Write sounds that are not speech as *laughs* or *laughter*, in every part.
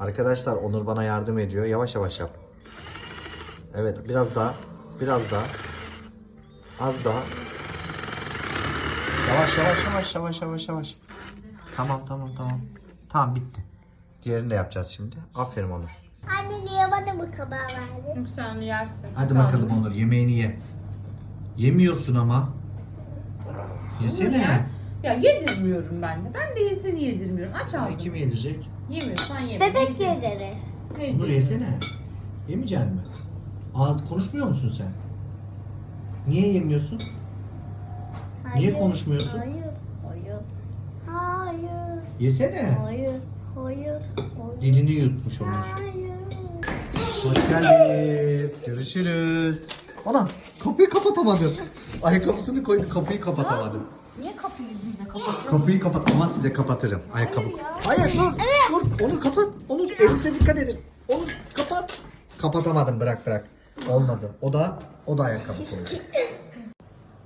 Arkadaşlar Onur bana yardım ediyor. Yavaş yavaş yap. Evet biraz daha. Biraz daha. Az daha. Yavaş yavaş yavaş yavaş yavaş yavaş. Tamam tamam tamam. Tamam bitti. Diğerini de yapacağız şimdi. Aferin Onur. Anne niye bana bu kabağı verdin? Sen yersin. Hadi bakalım Onur yemeğini ye. Yemiyorsun ama. Yesene. Ya yedirmiyorum ben de. Ben de yetini yedirmiyorum. Aç ağzını. Kim yedirecek? Yemiyorsan yeme. Bebek Yedir. yedirir. Yedir. Yesene. Yemeyecek mi? Aa, konuşmuyor musun sen? Niye yemiyorsun? Niye Hayır, konuşmuyorsun? Hayır. Hayır. Hayır. Yesene. Hayır. Hayır. Hayır. Dilini yutmuş Onur. Hayır. Hoş geldiniz. Görüşürüz. Ana kapıyı kapatamadım. Ayakkabısını koydu kapıyı kapatamadım. Niye kapıyı yüzümüze kapatıyorsun? Kapıyı kapat ama size kapatırım. Ayakkabı. Hayır dur. Dur. Onur kapat. Onur elinize dikkat edin. Onur kapat. Kapatamadım bırak bırak. Olmadı. O da o da ayakkabı koydu.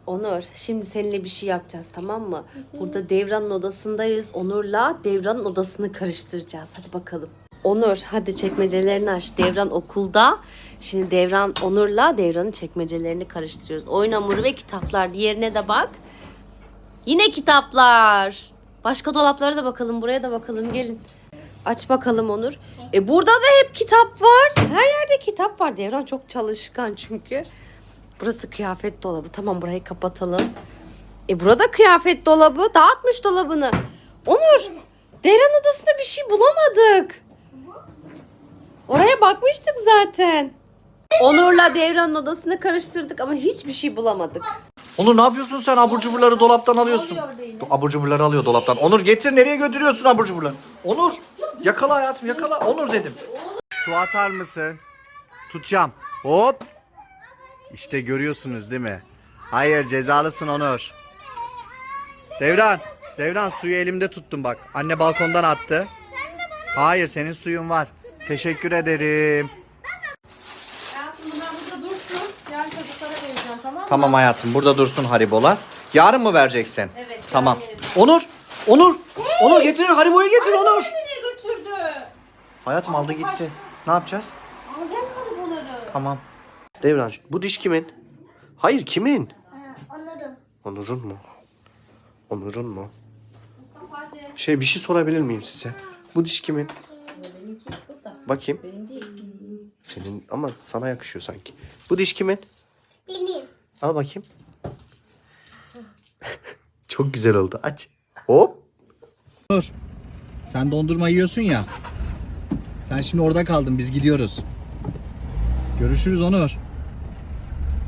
Onur, şimdi seninle bir şey yapacağız tamam mı? Burada Devran'ın odasındayız. Onur'la Devran'ın odasını karıştıracağız. Hadi bakalım. Onur, hadi çekmecelerini aç. Devran okulda. Şimdi Devran Onur'la Devran'ın çekmecelerini karıştırıyoruz. Oyun hamuru ve kitaplar. Diğerine de bak. Yine kitaplar. Başka dolaplara da bakalım. Buraya da bakalım. Gelin. Aç bakalım Onur. E burada da hep kitap var. Her yerde kitap var. Devran çok çalışkan çünkü. Burası kıyafet dolabı. Tamam burayı kapatalım. E burada kıyafet dolabı. Dağıtmış dolabını. Onur. Devran odasında bir şey bulamadık. Oraya bakmıştık zaten. Onur'la Devran'ın odasını karıştırdık ama hiçbir şey bulamadık. Onur ne yapıyorsun sen? Abur cuburları dolaptan alıyorsun. Abur cuburları alıyor dolaptan. Onur getir nereye götürüyorsun abur cuburları? Onur yakala hayatım yakala. Onur dedim. Su atar mısın? Tutacağım. Hop. İşte görüyorsunuz değil mi? Hayır cezalısın Onur. Devran. Devran suyu elimde tuttum bak. Anne balkondan attı. Hayır senin suyun var. Teşekkür ederim. Hayatım bunlar burada dursun. Yarın çocuklara vereceğim tamam mı? Tamam hayatım burada dursun haribolar. Yarın mı vereceksin? Evet, Tamam. yarın Onur. Onur. Onur getir hariboyu getir Onur. Nereye götürdü? Hayatım aldı gitti. Ne yapacağız? Al gel hariboları. Tamam. Devran bu diş kimin? Hayır kimin? Onur'un. Onur'un mu? Onur'un mu? Şey bir şey sorabilir miyim size? Bu diş kimin? Bakayım. Benim değil. Senin ama sana yakışıyor sanki. Bu diş kimin? Benim. Al bakayım. *laughs* Çok güzel oldu. Aç. Hop. Dur. Sen dondurma yiyorsun ya. Sen şimdi orada kaldın. Biz gidiyoruz. Görüşürüz Onur.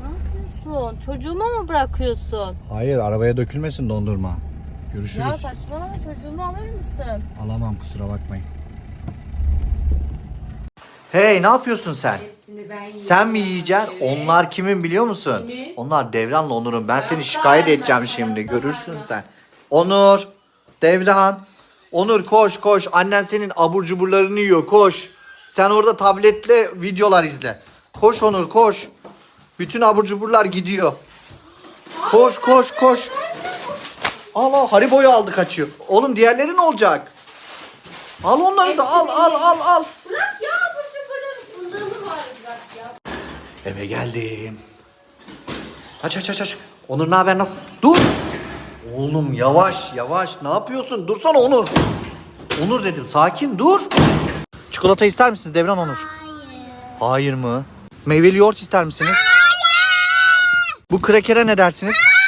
Ne yapıyorsun? Çocuğuma mı bırakıyorsun? Hayır arabaya dökülmesin dondurma. Görüşürüz. Ya saçmalama çocuğumu alır mısın? Alamam kusura bakmayın. Hey ne yapıyorsun sen? Sen mi yiyeceksin? Onlar kimin biliyor musun? Onlar Devran'la Onur'un. Ben seni şikayet edeceğim şimdi. Görürsün sen. Onur, Devran. Onur koş koş. Annen senin abur cuburlarını yiyor. Koş. Sen orada tabletle videolar izle. Koş Onur koş. Bütün abur cuburlar gidiyor. Koş koş koş. Allah Haribo'yu aldı kaçıyor. Oğlum diğerleri ne olacak? Al onları da al al al al. Bırak ya bu şoförlerin fındığımı var bırak ya. Eve geldim. Aç aç aç aç. Onur ne haber nasıl? Dur. Oğlum yavaş yavaş. Ne yapıyorsun? Dursana Onur. Onur dedim. Sakin dur. Çikolata ister misiniz Devran Onur? Hayır. Hayır mı? Meyveli yoğurt ister misiniz? Hayır. Bu krekere ne dersiniz? Hayır.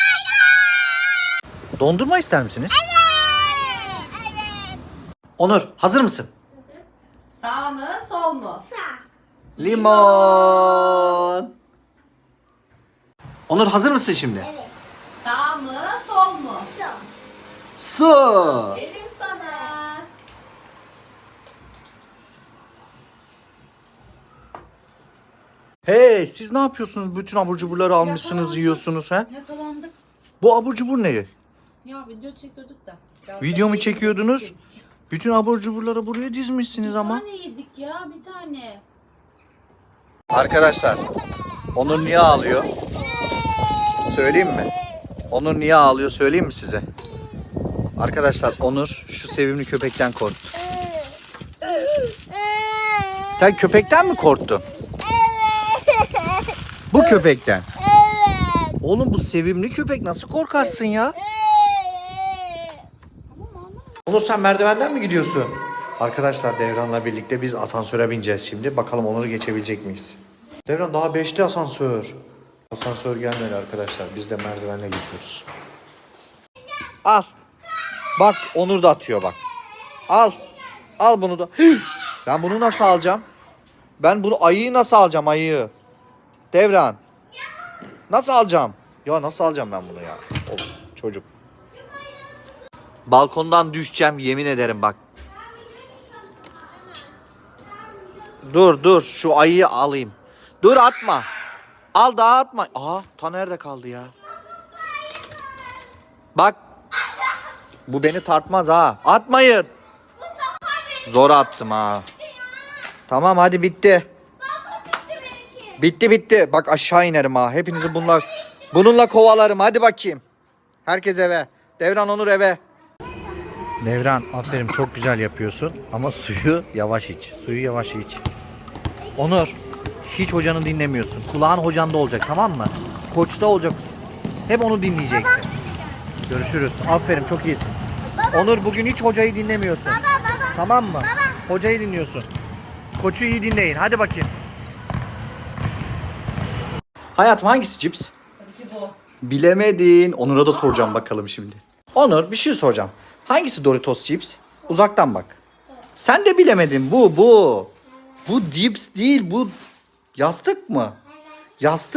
Dondurma ister misiniz? Evet. Onur hazır mısın? Sağ mı sol mu? Limon. Onur hazır mısın şimdi? Sağ mı sol mu? Su. Verim sana. Hey siz ne yapıyorsunuz? Bütün abur cuburları almışsınız yiyorsunuz ha? Yakalandık. Bu abur cubur ne? Ya video çekiyorduk da. Ya Video mu çekiyordunuz? Bütün abur cuburları buraya dizmişsiniz Bir ama. tane yedik ya bir tane. Arkadaşlar Onur niye ağlıyor? Söyleyeyim mi? Onur niye ağlıyor söyleyeyim mi size? Arkadaşlar Onur şu sevimli köpekten korktu. Sen köpekten mi korktun? Bu köpekten. Evet. Oğlum bu sevimli köpek nasıl korkarsın ya? Onur sen merdivenden mi gidiyorsun? Arkadaşlar Devran'la birlikte biz asansöre bineceğiz şimdi. Bakalım Onur'u geçebilecek miyiz? Devran daha 5'te asansör. Asansör gelmedi arkadaşlar. Biz de merdivenle gidiyoruz. Al. Bak Onur da atıyor bak. Al. Al bunu da. Ben bunu nasıl alacağım? Ben bunu ayıyı nasıl alacağım ayıyı? Devran. Nasıl alacağım? Ya nasıl alacağım ben bunu ya? Of, çocuk. Balkondan düşeceğim yemin ederim bak. Dur dur şu ayıyı alayım. Dur atma. Al daha atma. Aa ta nerede kaldı ya? Bak. Bu beni tartmaz ha. Atmayın. Zor attım ha. Tamam hadi bitti. Bitti bitti. Bak aşağı inerim ha. Hepinizi bununla bununla kovalarım. Hadi bakayım. Herkes eve. Devran Onur eve. Devran aferin çok güzel yapıyorsun ama suyu yavaş iç. Suyu yavaş iç. Onur hiç hocanı dinlemiyorsun. Kulağın hocanda olacak tamam mı? Koçta olacak. Hep onu dinleyeceksin. Görüşürüz. Aferin çok iyisin. Onur bugün hiç hocayı dinlemiyorsun. Tamam mı? Hocayı dinliyorsun. Koçu iyi dinleyin. Hadi bakayım. Hayatım hangisi cips? Tabii ki bu. Bilemedin. Onur'a da soracağım bakalım şimdi. Onur bir şey soracağım. Hangisi Doritos cips? Uzaktan bak. Sen de bilemedin. Bu bu. Bu dips değil. Bu yastık mı? Yastık.